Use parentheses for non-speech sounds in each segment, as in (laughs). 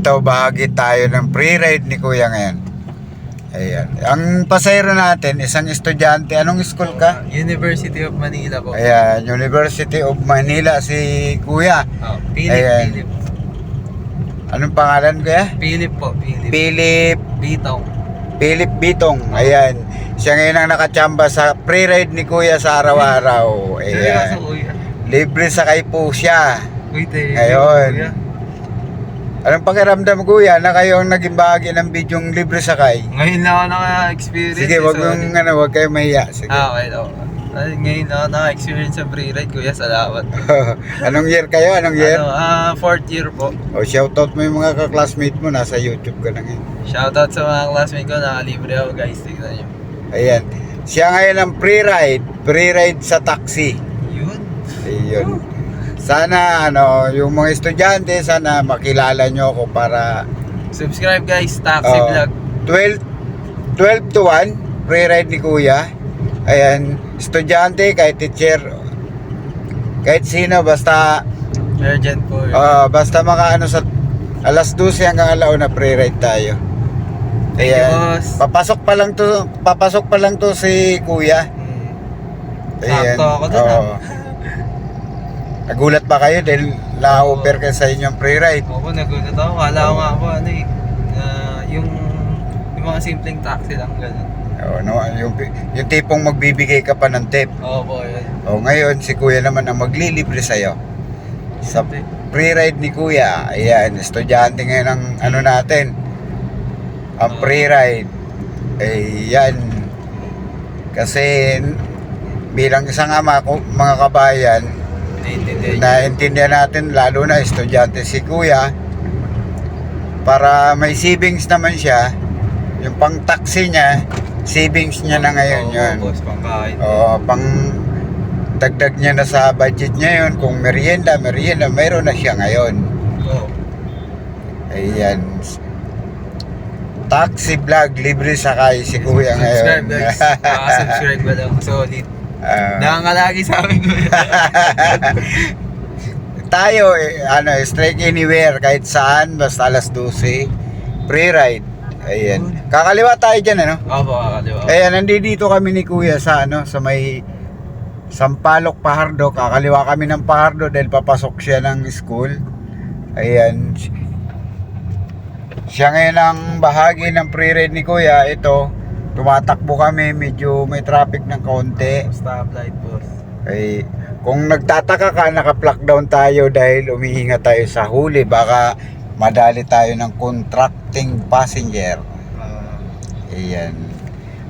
ito bahagi tayo ng pre-ride ni Kuya ngayon. Ayan. Ang pasayro natin, isang estudyante. Anong school ka? University of Manila po. Ayan, University of Manila si Kuya. Oh, Philip, Ayan. Philip. Anong pangalan Kuya? Philip po, Philip. Philip Bitong. Philip Bitong. Ayan. Siya ngayon ang nakachamba sa pre-ride ni Kuya sa araw-araw. Ayan. Libre sakay po siya. Uy, Ngayon. Anong pakiramdam Kuya na kayo ang naging bahagi ng bidyong libre sakay? Ngayon lang ako naka-experience. Sige, eh, wag so- mong ano, wag kayo mahiya. Sige. Ah, okay, okay. Ay, ngayon ako naka-experience sa pre-ride, kuya. Salamat. (laughs) Anong year kayo? Anong year? Ano, ah, fourth year po. O shoutout mo yung mga ka-classmate mo nasa YouTube ka na ngayon. Shoutout sa mga classmate ko, nakalibre ako guys. Tignan nyo. Ayan. Siya ngayon ang pre-ride, pre-ride sa taxi. Yun. Ayun. Sana ano, yung mga estudyante sana makilala nyo ako para Subscribe guys, Taxi Oh. Vlog. 12 12 to 1 pre-ride ni Kuya. Ayan, estudyante kahit teacher kahit sino basta Urgent po yun. ah, basta maka ano sa alas 12 hanggang alauna pre-ride tayo. Ayan. Papasok pa lang to, papasok pa lang to si Kuya. Hmm. Ayan. Sakto ako dun, Oo. Nagulat ba kayo dahil na-offer ka sa inyong pre-ride? Ako, nagulat ako. Kala ko nga po, ano eh, na yung, yung mga simpleng taxi lang, gano'n. Oo, no, yung, yung tipong magbibigay ka pa ng tip. Oo po, yun. O ngayon, si Kuya naman ang maglilibre sa'yo. Sa pre-ride ni Kuya, ayan, estudyante ngayon ang ano natin, ang Oo. pre-ride. Eh, yan. Kasi bilang isang ama, ko- mga kabayan. Naintindihan natin lalo na estudyante si kuya para may savings naman siya yung pang taxi niya savings niya na ngayon Oo, yun boss, pangkain. o pang dagdag niya na sa budget niya yun kung merienda merienda mayroon na siya ngayon Oo. ayan taxi vlog libre sakay si kuya ngayon Subscribe guys. (laughs) Nakaka-subscribe ba lang? Solid. Ah. Nakangalagi sa amin (laughs) tayo eh, ano strike anywhere kahit saan basta alas 12 free ride. Ayan. Kakaliwa tayo dyan ano Opo, kakaliwa. ayan nandito kami ni kuya sa ano sa may Sampalok Pahardo. Kakaliwa kami ng Pahardo dahil papasok siya ng school. Ayan. Siya ngayon ang bahagi ng free ride ni kuya. Ito tumatakbo kami medyo may traffic ng kaunti Stoplight, boss. ay, kung nagtataka ka, naka-pluck down tayo dahil umihinga tayo sa huli, baka madali tayo ng contracting passenger. Ah, Ayan.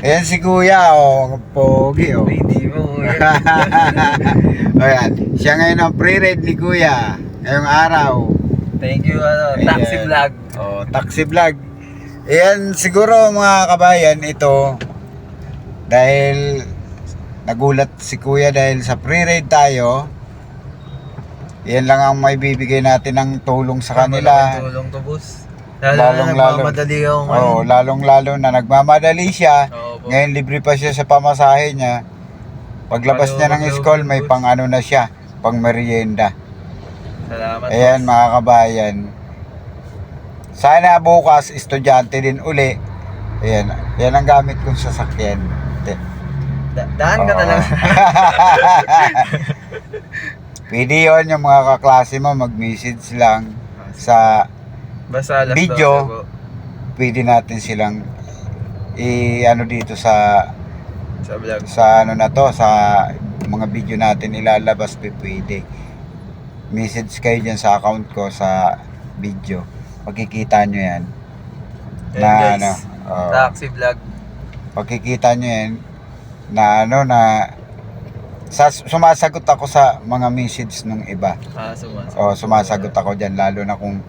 Ayan si Kuya, oh, pogi, oh. hindi mo. (laughs) Ayan, siya ngayon ang pre-ride ni Kuya, ngayong araw. Thank you, ano, taxi vlog. Oh, taxi vlog. Ayan, siguro mga kabayan, ito, dahil nagulat si Kuya dahil sa pre-ride tayo, yan lang ang may bibigay natin ng tulong sa kanila. Tulong to, boss. Lalo Lalong- na lalo. nagmamadali ako ngayon. Oh, lalong-lalo na nagmamadali siya. Oo po. Ngayon libre pa siya sa pamasahe niya. Paglabas niya ng school, may pang ano na siya, pang merienda. Salamat, Ayan boss. mga kabayan. Sana bukas estudyante din uli. Ayan, yan ang gamit kong sasakyan. Da- daan ka na lang. (laughs) Pwede yun yung mga kaklase mo mag-message lang sa Basta alas Video. 12 po. pwede natin silang i ano dito sa Sa vlog. sa ano na to sa mga video natin ilalabas pa pwede message kayo dyan sa account ko sa video pagkikita nyo yan Ayan, na guys. ano oh, Taxi vlog. pagkikita nyo yan na ano na sa, sumasagot ako sa mga message ng iba Ah, sumasagot. o sumasagot ako dyan lalo na kung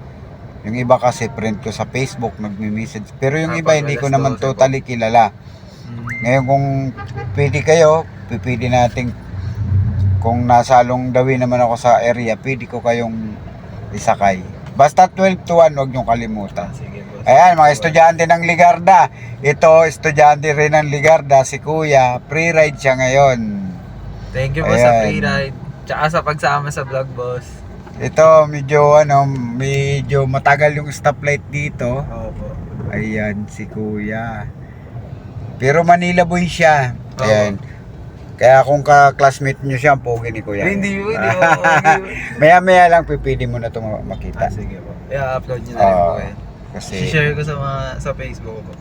yung iba kasi friend ko sa Facebook nagme-message pero yung Ah, iba hindi ko naman 12 po. totally kilala Mm. Ngayon kung pwede kayo, pipili natin kung nasa Longdawi naman ako sa area, pwede ko kayong isakay. Basta 12 to 1, huwag niyong kalimutan. Sige, boss. Ayan, mga estudyante ng Ligarda. Ito, estudyante rin ng Ligarda, si Kuya. Free-ride siya ngayon. Thank you po sa Ayan. free ride. Tsaka sa pagsama sa vlog, boss. Ito, medyo ano, medyo matagal yung stoplight dito. Opo. Ayan, si Kuya. Pero Manila boy siya. Oo. Ayan. Kaya kung ka-classmate nyo siya, ang pogi ni Kuya. Hindi po, (laughs) hindi. Maya-maya lang pipili mo na ito makita. Ah, sige po. I-upload nyo na rin po yan. Kasi, I-share ko sa mga sa Facebook ko.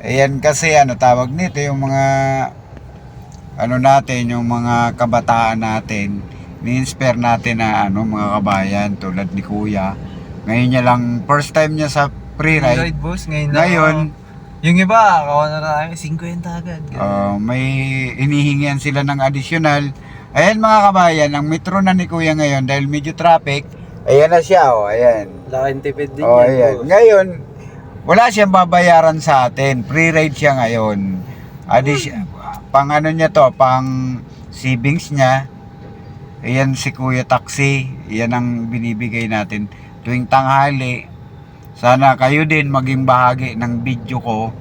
ayan kasi ano tawag nito, yung mga ano natin, yung mga kabataan natin, ni-inspire natin na ano, mga kabayan tulad ni Kuya. Ngayon niya lang, first time niya sa pre-ride. Ride boss, ngayon. Ngayon, ako- yung iba, kawa na na 50 agad. Uh, may hinihingian sila ng additional. Ayan mga kabayan, ang metro na ni Kuya ngayon dahil medyo traffic. Ayan na siya, oh, ayan. Laking tipid din Oh, yan, ayan. boss. Ngayon, wala siyang babayaran sa atin. Free-ride siya ngayon. Addition, pang ano niya to, pang savings niya. Ayan si Kuya Taxi. Yan ang binibigay natin tuwing tanghali. Sana kayo din maging bahagi ng video ko.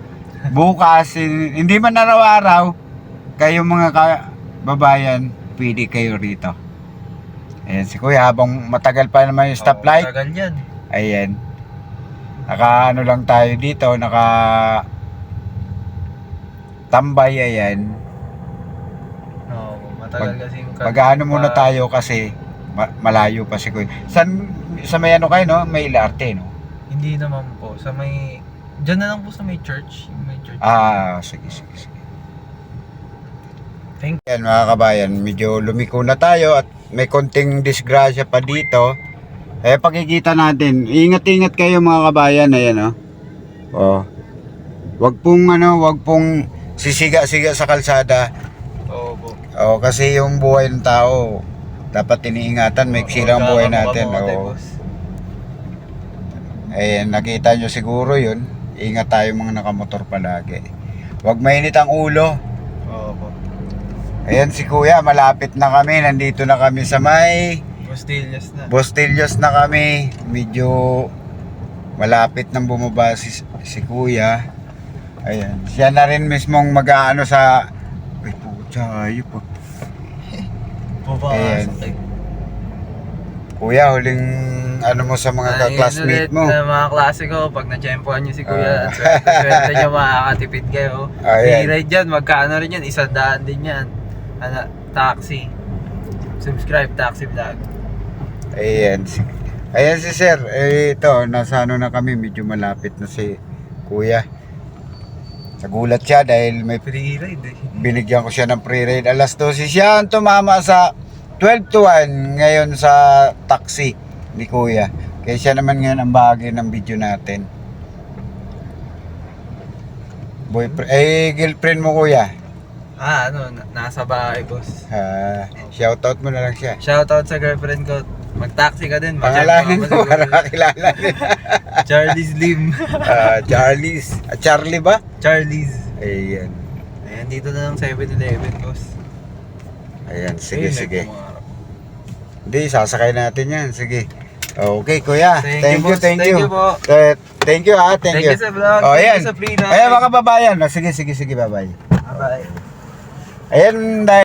Bukas, hindi man araw-araw, kayo mga kababayan, pwede kayo rito. Ayan si Kuya, habang matagal pa naman yung stoplight. Oo, tagal yan. Ayan. Naka ano lang tayo dito, naka tambay ayan. Oo, matagal Mag- kasi yung... Mag-ano muna pa- tayo kasi ma- malayo pa si Kuya. San sa may ano kayo no? May ilarte no? Hindi naman po. Sa may... Diyan na lang po sa may church. May church. Ah, sige sige sige. Thank Yan mga kabayan, medyo lumiko na tayo at may konting disgrasya pa dito. Eh pakikita natin. Ingat-ingat kayo mga kabayan, ayan oh. Oh. Wag pong ano, wag pong sisiga-siga sa kalsada. Oo po. Oh, kasi yung buhay ng tao dapat iniingatan, may lang ang buhay natin. Oh. Eh nakita nyo siguro 'yun. Ingat tayo mga nakamotor palagi. Wag mainit ang ulo. Oo po. Ayan si Kuya, malapit na kami. Nandito na kami sa may Postillas na. Bostillos na kami. Medyo malapit nang bumaba si, si Kuya. Ayan. Siya na rin mismong mag-aano sa... Ay, putya, ayop po. (laughs) Papasok eh. Kuya, huling ano mo sa mga Ay, classmate ulit mo. Na mga klase ko, pag na-champuan nyo si. Kuya, at swerte, nyo makakatipid kayo. Ayan. I-ride yan, magkano rin yan, isang daan din yan. Ano, taxi. Subscribe, taxi vlog. Ayan. Si, ayan si Sir. Eh, ito, nasa ano na kami. Medyo malapit na si Kuya. Nagulat siya dahil may Free ride eh. binigyan ko siya ng pre-ride. Alas 12 siya ang tumama sa 12 to 1 ngayon sa taxi ni Kuya. Kaya siya naman ngayon ang bahagi ng video natin. Boyfriend, eh girlfriend mo Kuya. Ah, ano, na- nasa bahay, boss. Ah, shoutout mo na lang siya. Shoutout sa girlfriend ko. Mag-taxi ka din. Pangalanan mo ma-champuan para siguro. kakilala din. (laughs) Charlie Slim. (laughs) Ah, Charlie's. Ah, Charlie ba? Charlie's. Ayan. Ayan, dito na lang 7-Eleven, boss. Ayan, sige, Ayun, sige. nagpumarap. Hindi, sasakay natin yan. Sige. Okay, kuya. Thank Thank, you, you, thank, Thank you. you po. Eh, thank you, ah. Thank, Thank you sa vlog. Oh, Thank you sa free ride. Ayan, mga kababayan. Oh, sige, sige, sige, bye-bye. Bye. Ayan, dahil